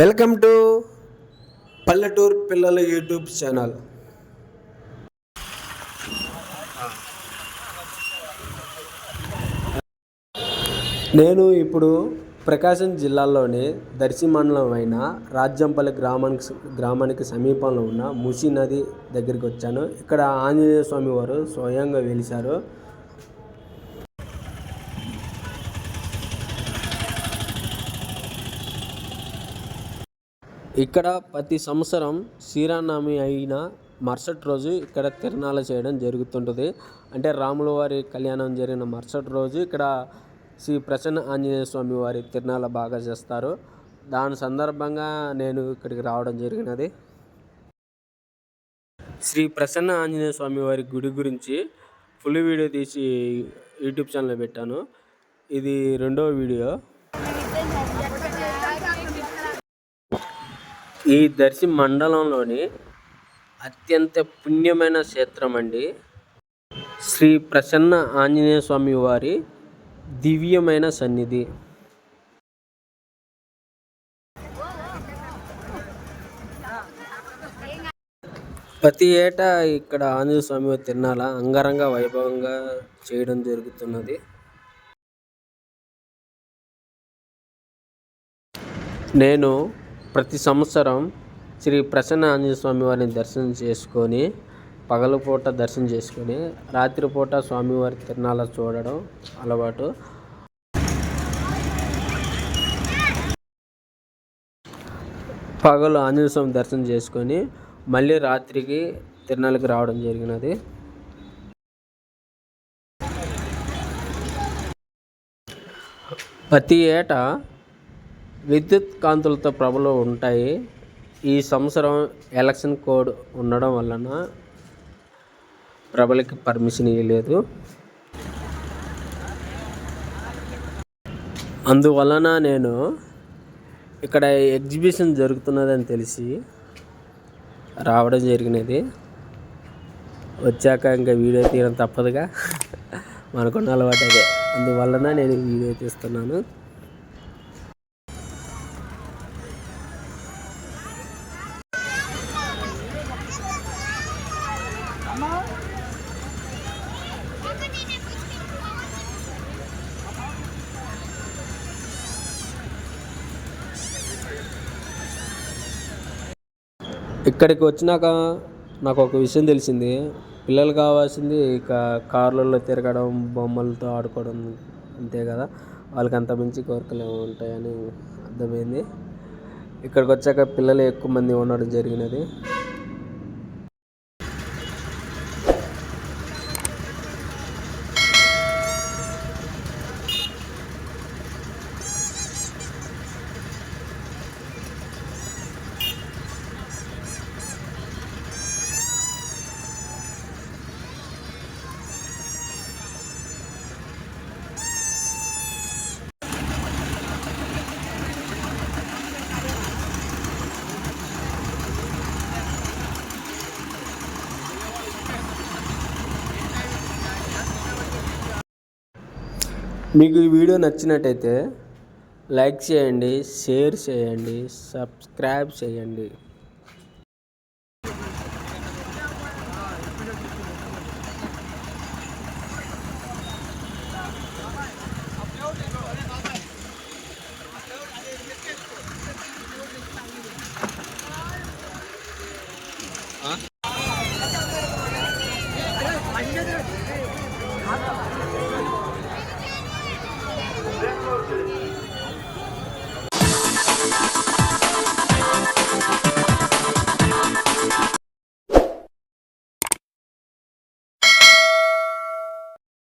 Welcome to పల్లెటూరు పిల్లల YouTube channel. నేను ఇప్పుడు ప్రకాశం జిల్లాలోని దర్శి మండలం అయిన రాజ్యంపల్లి గ్రామానికి గ్రామానికి సమీపంలో ఉన్న ముసి నది దగ్గరికి వచ్చాను. ఇక్కడ ఆంజనేయ స్వామి వారు స్వయంగా వెలిశారు. ఇక్కడ ప్రతి సంవత్సరం శ్రీరామనవమి అయిన మరుసటి రోజు ఇక్కడ తిరణాలు చేయడం జరుగుతుంటుంది. అంటే రాముల వారి కళ్యాణం జరిగిన మరుసటి రోజు ఇక్కడ శ్రీ ప్రసన్న ఆంజనేయ స్వామి వారి తిరణాలు బాగా చేస్తారు. దాని సందర్భంగా నేను ఇక్కడికి రావడం జరిగినది. శ్రీ ప్రసన్న ఆంజనేయ స్వామి వారి గుడి గురించి ఫుల్ వీడియో తీసి యూట్యూబ్ ఛానల్లో పెట్టాను. ఇది రెండవ వీడియో. ఈ దర్శి మండలంలోని అత్యంత పుణ్యమైన క్షేత్రం అండి శ్రీ ప్రసన్న ఆంజనేయ స్వామి వారి దివ్యమైన సన్నిధి. ప్రతి ఏటా ఇక్కడ ఆంజనేయ స్వామి తిరునాళ అంగరంగ వైభవంగా చేయడం జరుగుతున్నది. నేను ప్రతి సంవత్సరం శ్రీ ప్రసన్న ఆంజనేయ స్వామి వారిని దర్శనం చేసుకొని పగలపూట దర్శనం చేసుకొని రాత్రిపూట స్వామివారి తిరణాల చూడడం అలవాటు. పగలు ఆంజనేయ స్వామి దర్శనం చేసుకొని మళ్ళీ రాత్రికి తిరణాలకు రావడం జరిగినది. ప్రతి ఏటా విద్యుత్ కాంతులతో ప్రభలు ఉంటాయి. ఈ సంవత్సరం ఎలక్షన్ కోడ్ ఉండడం వలన ప్రభలకి పర్మిషన్ ఇవ్వలేదు అందువలన నేను ఇక్కడ ఎగ్జిబిషన్ జరుగుతున్నదని తెలిసి రావడం జరిగినది. వచ్చాక ఇంకా వీడియో తీయడం తప్పదుగా. మనకున్న అలవాటు అదే. అందువలన నేను వీడియో తీస్తున్నాను. ఇక్కడికి వచ్చినాక నాకు ఒక విషయం తెలిసింది. పిల్లలు కావాల్సింది ఇక కార్లలో తిరగడం బొమ్మలతో ఆడుకోవడం అంతే కదా. వాళ్ళకి అంత మించి కోరికలు ఉంటాయని అర్థమైంది. ఇక్కడికి వచ్చాక పిల్లలు ఎక్కువ మంది ఉండడం జరిగినది. మీకు ఈ వీడియో నచ్చినట్టయితే లైక్ చేయండి షేర్ చేయండి సబ్స్క్రైబ్ చేయండి Huh?